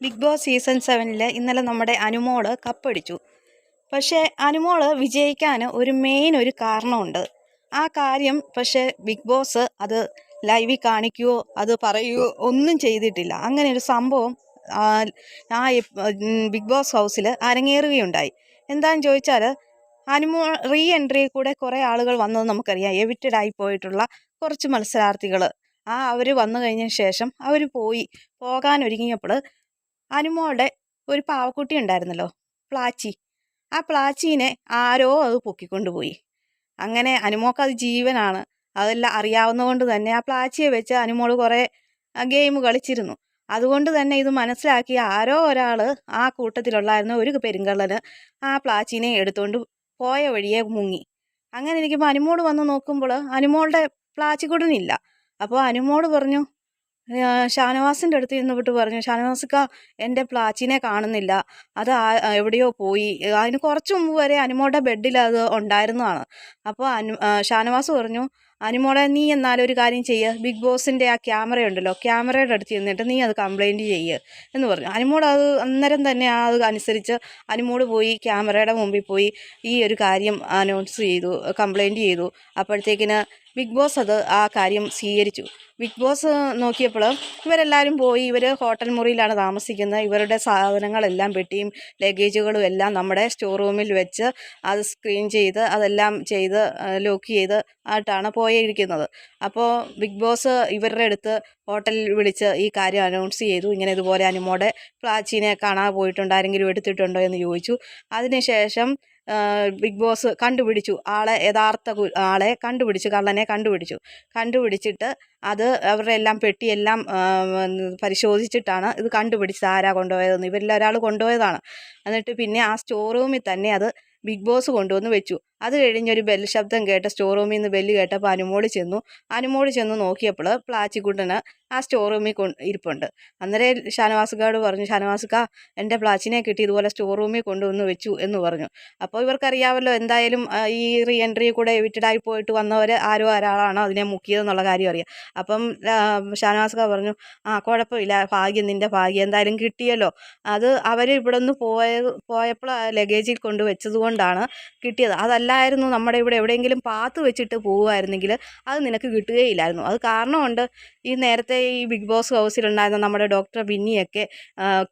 Big boss season സെവനിൽ ഇന്നലെ നമ്മുടെ അനുമോൾ കപ്പടിച്ചു. പക്ഷേ അനുമോൾ വിജയിക്കാൻ ഒരു മെയിൻ ഒരു കാരണമുണ്ട്. ആ കാര്യം പക്ഷേ ബിഗ് ബോസ് അത് ലൈവിൽ കാണിക്കുകയോ അത് പറയുകയോ ഒന്നും ചെയ്തിട്ടില്ല. അങ്ങനെ ഒരു സംഭവം ആ ബിഗ് ബോസ് ഹൗസിൽ അരങ്ങേറുകയുണ്ടായി. എന്താണെന്ന് ചോദിച്ചാൽ അനുമോ റീ എൻട്രി കൂടെ കുറേ ആളുകൾ വന്നത് നമുക്കറിയാം. എവിറ്റഡ് ആയി പോയിട്ടുള്ള കുറച്ച് മത്സരാർത്ഥികൾ ആ അവർ വന്നു കഴിഞ്ഞ ശേഷം അവർ പോയി. പോകാൻ ഒരുങ്ങിയപ്പോൾ അനുമോളുടെ ഒരു പാവക്കുട്ടി ഉണ്ടായിരുന്നല്ലോ പ്ലാച്ചി. ആ പ്ലാച്ചീനെ ആരോ അത് പൊക്കിക്കൊണ്ടുപോയി അങ്ങനെ അനുമോക്ക് അത് ജീവനാണ്. അതെല്ലാം അറിയാവുന്നതുകൊണ്ട് തന്നെ ആ പ്ലാച്ചിയെ വെച്ച് അനുമോൾ കുറേ ഗെയിം കളിച്ചിരുന്നു. അതുകൊണ്ട് തന്നെ ഇത് മനസ്സിലാക്കി ആരോ ഒരാൾ ആ കൂട്ടത്തിലുള്ളായിരുന്ന ഒരു പെരുങ്കള്ളന് ആ പ്ലാച്ചീനെ എടുത്തുകൊണ്ട് പോയ വഴിയെ മുങ്ങി. അങ്ങനെ എനിക്ക് അനുമോട് വന്ന് നോക്കുമ്പോൾ അനുമോളുടെ പ്ലാച്ചിക്കുടനില്ല അപ്പോൾ അനുമോട് പറഞ്ഞു ഷാനവാസിന്റെ അടുത്ത് ചെന്നപ്പോട്ട് പറഞ്ഞു ഷാനവാസിക്ക എന്റെ പ്ലാച്ചിനെ കാണുന്നില്ല. അത് എവിടെയോ പോയി. അതിന് കുറച്ച് മുമ്പ് വരെ അനുമോളുടെ ബെഡിൽ അത് ഉണ്ടായിരുന്നതാണ്. അപ്പോൾ അനു ഷാനവാസ് പറഞ്ഞു അനുമോളെ നീ എന്നാലും ഒരു കാര്യം ചെയ്യുക ബിഗ് ബോസിന്റെ ആ ക്യാമറ ഉണ്ടല്ലോ ക്യാമറയുടെ അടുത്ത് ചെന്നിട്ട് നീ അത് കംപ്ലൈന്റ് ചെയ്യുക എന്ന് പറഞ്ഞു. അനുമോൾ അത് അന്നേരം തന്നെ ആ അത് അനുസരിച്ച് അനുമോട് പോയി ക്യാമറയുടെ മുമ്പിൽ പോയി ഈ ഒരു കാര്യം അനൗൺസ് ചെയ്തു കംപ്ലൈന്റ് ചെയ്തു. അപ്പോഴത്തേക്കിന് ബിഗ് ബോസ് അത് ആ കാര്യം സ്വീകരിച്ചു. ബിഗ് ബോസ് നോക്കിയപ്പോൾ ഇവരെല്ലാവരും പോയി ഇവർ ഹോട്ടൽ മുറിയിലാണ് താമസിക്കുന്നത് ഇവരുടെ സാധനങ്ങളെല്ലാം പെട്ടിയും ലഗേജുകളും എല്ലാം നമ്മുടെ സ്റ്റോർ റൂമിൽ വെച്ച് അത് സ്ക്രീൻ ചെയ്ത് അതെല്ലാം ചെയ്ത് ലോക്ക് ചെയ്ത് ആയിട്ടാണ് പോയിരിക്കുന്നത്. അപ്പോൾ ബിഗ് ബോസ് ഇവരുടെ അടുത്ത് ഹോട്ടലിൽ വിളിച്ച് ഈ കാര്യം അനൗൺസ് ചെയ്തു. ഇങ്ങനെ ഇതുപോലെ അനുമോടെ പ്ലാച്ചീനെ കാണാൻ പോയിട്ടുണ്ട്. ആരെങ്കിലും എടുത്തിട്ടുണ്ടോ എന്ന് ചോദിച്ചു. അതിനുശേഷം ബിഗ് ബോസ് കണ്ടുപിടിച്ചു. ആളെ യഥാർത്ഥ ആളെ കണ്ടുപിടിച്ചു. കള്ളനെ കണ്ടുപിടിച്ചു. കണ്ടുപിടിച്ചിട്ട് അത് അവരുടെ എല്ലാം പെട്ടിയെല്ലാം പരിശോധിച്ചിട്ടാണ് ഇത് കണ്ടുപിടിച്ചത് ആരാ കൊണ്ടുപോയതെന്ന്. ഇവരിൽ ഒരാൾ കൊണ്ടുപോയതാണ്. എന്നിട്ട് പിന്നെ ആ സ്റ്റോർ റൂമിൽ തന്നെ അത് ബിഗ് ബോസ് കൊണ്ടുവന്ന് വെച്ചു. അത് കഴിഞ്ഞൊരു ബെല്ല് ശബ്ദം കേട്ട സ്റ്റോർ റൂമിൽ നിന്ന് ബെല്ല് കേട്ടപ്പോൾ അനുമോൾ ചെന്നു. അനുമോൾ ചെന്ന് നോക്കിയപ്പോൾ പ്ലാച്ചിക്കുട്ടന് ആ സ്റ്റോർ റൂമിൽ കൊ ഇരിപ്പുണ്ട്. അന്നേരം ഷാനവാസുകാട് പറഞ്ഞു ഷാനവാസുക എന്റെ പ്ലാച്ചിനെ കിട്ടി ഇതുപോലെ സ്റ്റോർ റൂമിൽ കൊണ്ടുവന്ന് വെച്ചു എന്ന് പറഞ്ഞു. അപ്പോൾ ഇവർക്കറിയാമല്ലോ എന്തായാലും ഈ റീ എൻട്രി കൂടെ എവിറ്റഡായി പോയിട്ട് വന്നവർ ആരോ ഒരാളാണോ അതിനെ മുക്കിയതെന്നുള്ള കാര്യം അറിയാം. അപ്പം ഷാനവാസുക പറഞ്ഞു ആ കുഴപ്പമില്ല ഭാഗ്യം നിന്റെ ഭാഗ്യം എന്തായാലും കിട്ടിയല്ലോ. അത് അവർ ഇവിടെ നിന്ന് പോയ പോയപ്പോൾ ലഗേജിൽ കൊണ്ട് വെച്ചത് കൊണ്ടാണ് കിട്ടിയത് അതല്ലായിരുന്നു നമ്മുടെ ഇവിടെ എവിടെയെങ്കിലും പാത്ത് വെച്ചിട്ട് പോകുമായിരുന്നെങ്കിൽ അത് നിനക്ക് കിട്ടുകയില്ലായിരുന്നു. അത് കാരണമുണ്ട് ഈ നേരത്തെ ഈ ബിഗ് ബോസ് ഹൗസിലുണ്ടായിരുന്ന നമ്മുടെ ഡോക്ടർ ബിന്നിയൊക്കെ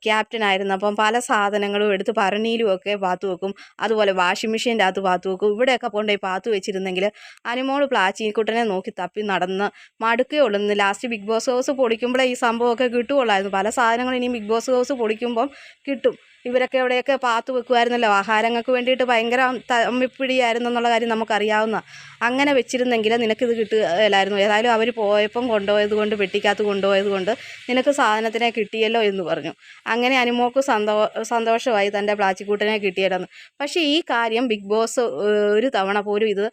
ക്യാപ്റ്റൻ ആയിരുന്നു. അപ്പം പല സാധനങ്ങളും എടുത്ത് ഭരണിയിലും ഒക്കെ പാത്ത് വെക്കും. അതുപോലെ വാഷിംഗ് മെഷീന്റെ അകത്ത് പാത്ത് വെക്കും. ഇവിടെയൊക്കെ കൊണ്ടുപോയി പാത്ത് വെച്ചിരുന്നെങ്കിൽ അനുമോൾ പ്ലാച്ചിക്കുട്ടനെ നോക്കി തപ്പി നടന്ന് മടുക്കേ ഇന്ന് ലാസ്റ്റ് ബിഗ് ബോസ് ഹൗസ് പൊളിക്കുമ്പോഴേ ഈ സംഭവമൊക്കെ കിട്ടുകയുള്ളായിരുന്നു. പല സാധനങ്ങളും ഇനി ബിഗ് ബോസ് ഹൗസ് പൊളിക്കുമ്പം കിട്ടും. ഇവരൊക്കെ എവിടെയൊക്കെ പാത്തു വെക്കുമായിരുന്നല്ലോ ആഹാരങ്ങൾക്ക് വേണ്ടിയിട്ട് ഭയങ്കര തമ്മിപ്പിടിയായിരുന്നു എന്നുള്ള കാര്യം നമുക്കറിയാവുന്ന അങ്ങനെ വെച്ചിരുന്നെങ്കിൽ നിനക്കിത് കിട്ടുകയില്ലായിരുന്നു. ഏതായാലും അവർ പോയപ്പം കൊണ്ടുപോയത് കൊണ്ട് വെട്ടിക്കാത്ത കൊണ്ടുപോയത് കൊണ്ട് നിനക്ക് സാധനത്തിനെ കിട്ടിയല്ലോ എന്ന് പറഞ്ഞു. അങ്ങനെ അനുമോക്ക് സന്തോ സന്തോഷമായി തന്റെ പ്ലാച്ചിക്കൂട്ടിനെ എന്ന് പക്ഷേ ഈ കാര്യം ബിഗ് ബോസ് ഒരു തവണ പോലും ഇത്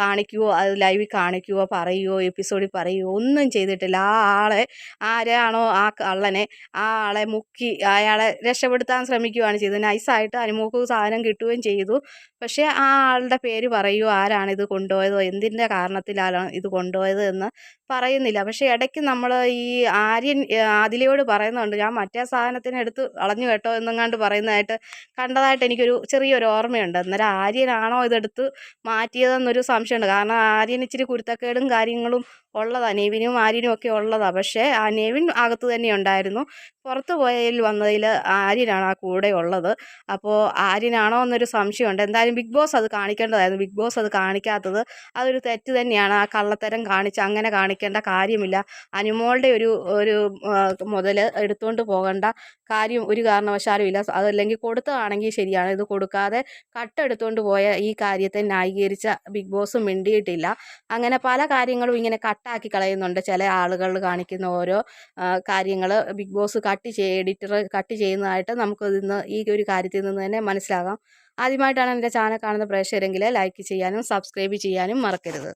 കാണിക്കുവോ അത് ലൈവിൽ കാണിക്കുവോ പറയുവോ എപ്പിസോഡിൽ പറയുവോ ഒന്നും ചെയ്തിട്ടില്ല. ആ ആളെ ആരാണോ ആ കള്ളനെ ആ ആളെ മുക്കി അയാളെ രക്ഷപ്പെടുത്താൻ ശ്രമിക്കുകയാണ് ചെയ്തത്. നൈസായിട്ട് അനുമോക്ക് സാധനം കിട്ടുകയും ചെയ്തു. പക്ഷേ ആ ആളുടെ പേര് പറയുമോ ആരാണ് ഇത് കൊണ്ടുപോയതോ? എന്തിന്റെ കാരണത്തിലാണ് ഇത് കൊണ്ടുപോയത്? എന്ന് പറയുന്നില്ല. പക്ഷേ ഇടയ്ക്ക് നമ്മൾ ഈ ആര്യൻ അതിലയോട് പറയുന്നുണ്ട് ഞാൻ മറ്റേ സാധനത്തിന് എടുത്ത് അളഞ്ഞു കേട്ടോ എന്നെങ്ങാണ്ട് പറയുന്നതായിട്ട് കണ്ടതായിട്ട് എനിക്കൊരു ചെറിയൊരു ഓർമ്മയുണ്ട്. അന്നേരം ആര്യനാണോ ഇതെടുത്ത് മാറ്റിയതെന്നൊരു സംശയമുണ്ട്. കാരണം ആര്യൻ ഇച്ചിരി കുരുത്തക്കേടും കാര്യങ്ങളും ഉള്ളതാണ് നെവിനും ആര്യനും ഒക്കെ ഉള്ളതാണ് പക്ഷേ ആ നെവിൻ അകത്ത് തന്നെ ഉണ്ടായിരുന്നു. പുറത്ത് പോയതിൽ വന്നതിൽ ആര്യനാണ് ആ കൂടെ ഉള്ളത്. അപ്പോൾ ആര്യനാണോ എന്നൊരു സംശയമുണ്ട്. എന്തായാലും ബിഗ് ബോസ് അത് കാണിക്കേണ്ടതായിരുന്നു. ബിഗ് ബോസ് അത് കാണിക്കാത്തത് അതൊരു തെറ്റ് തന്നെയാണ്. ആ കള്ളത്തരം കാണിച്ച് അങ്ങനെ കാണിക്കേണ്ട കാര്യമില്ല. അനുമോളുടെ ഒരു ഒരു മുതൽ എടുത്തുകൊണ്ട് പോകേണ്ട കാര്യം ഒരു കാരണവശാലും ഇല്ല. അതല്ലെങ്കിൽ കൊടുത്തതാണെങ്കിൽ ശരിയാണ്. ഇത് കൊടുക്കാതെ കട്ടെടുത്തുകൊണ്ട് പോയ ഈ കാര്യത്തെ ന്യായീകരിച്ച ബിഗ് ബോസ് മിണ്ടിയിട്ടില്ല. അങ്ങനെ പല കാര്യങ്ങളും ഇങ്ങനെ കട്ടാക്കി കളയുന്നുണ്ട്. ചില ആളുകൾ കാണിക്കുന്ന ഓരോ കാര്യങ്ങൾ ബിഗ് ബോസ് കട്ട് ചെയ്യ എഡിറ്റർ കട്ട് ചെയ്യുന്നതായിട്ട് നമുക്ക് ഇന്ന് ഈ ഒരു കാര്യത്തിൽ നിന്ന് തന്നെ മനസ്സിലാകാം. ആദ്യമായിട്ടാണ് എന്റെ ചാനൽ കാണുന്ന പ്രേക്ഷകരെങ്കിൽ ലൈക്ക് ചെയ്യാനും സബ്സ്ക്രൈബ് ചെയ്യാനും മറക്കരുത്.